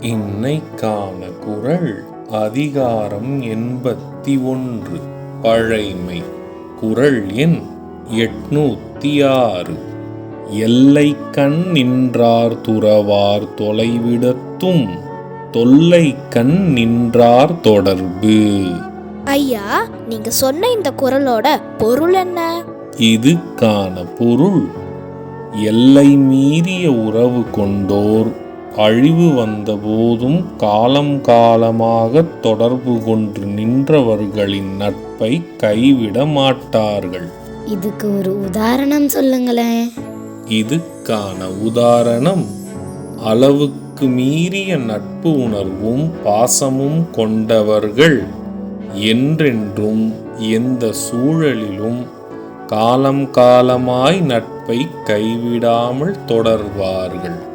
இன்னைக்கான குரல் அதிகாரம் எண்பத்தி ஒன்று. பழைமை. குரல் எண் எட்நூத்தி ஆறு. எல்லை கண் நின்றார் துறவார் தொலைவிடத்தும் தொல்லை கண் நின்றார் தொடர்பு. ஐயா நீங்க சொன்ன இந்த குரலோட பொருள் என்ன? இதுக்கான பொருள் எல்லை மீறிய உறவு கொண்டோர் அழிவு வந்தபோதும் காலம் காலமாக தொடர்பு கொண்டு நின்றவர்களின் நட்பை கைவிட மாட்டார்கள். இதுக்கு ஒரு உதாரணம் சொல்லுங்களேன். இதுக்கான உதாரணம் அளவுக்கு மீறிய நட்பு உணர்வும் பாசமும் கொண்டவர்கள் என்றென்றும் எந்த சூழலிலும் காலம் காலமாய் நட்பை கைவிடாமல் தொடர்வார்கள்.